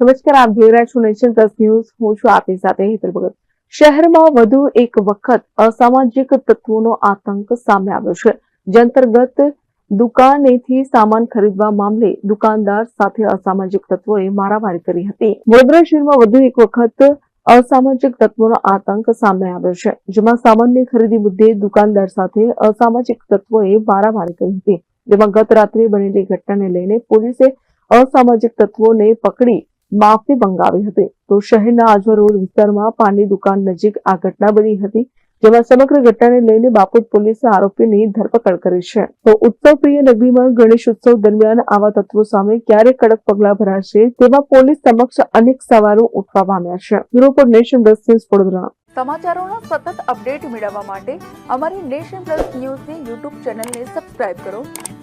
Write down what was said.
નમસ્કાર, આપ જોઈ રહ્યા છો નેશન પ્લસ ન્યૂઝ. હું છું આપની સાથે હેતલ ભગત. શહેરમાં વધુ એક વખત અસામાજિક તત્વોનો આતંક સામે આવ્યો છે. જે અંતર્ગત દુકાનેથી સામાન ખરીદવા મામલે દુકાનદાર સાથે અસામાજિક તત્વોએ મારામારી કરી હતી. વડોદરા શહેરમાં વધુ એક વખત અસામાજિક તત્વોનો આતંક સામે આવ્યો છે, જેમાં સામાનની ખરીદી મુદ્દે દુકાનદાર સાથે અસામાજિક તત્વોએ મારામારી કરી હતી. જેમાં ગત રાત્રે બનેલી ઘટનાને લઈને પોલીસે અસામાજિક તત્વોને પકડી માફી મંગાવી હતી. તો શહેરના આજવા રોડ વિસ્તારમાં પાનની દુકાન નજીક આ ઘટના બની હતી, જેમાં સમગ્ર ઘટનાને લઈને બાપુર પોલીસે આરોપીની ધરપકડ કરી છે. તો ઉત્તરપ્રિય નગરીમાં ગણેશ ઉત્સવ દરમિયાન આવા તત્વો સામે ક્યારે કડક પગલાં ભરાશે, તેમાં પોલીસ સમક્ષ અનેક સવાલો ઉઠવા પામ્યા છે. Bureau Nation Plus News Vadodara. સમાચારોના સતત અપડેટ મેળવવા માટે અમારી નેશન પ્લસ ન્યૂઝની યુટ્યુબ ચેનલને સબસ્ક્રાઇબ કરો.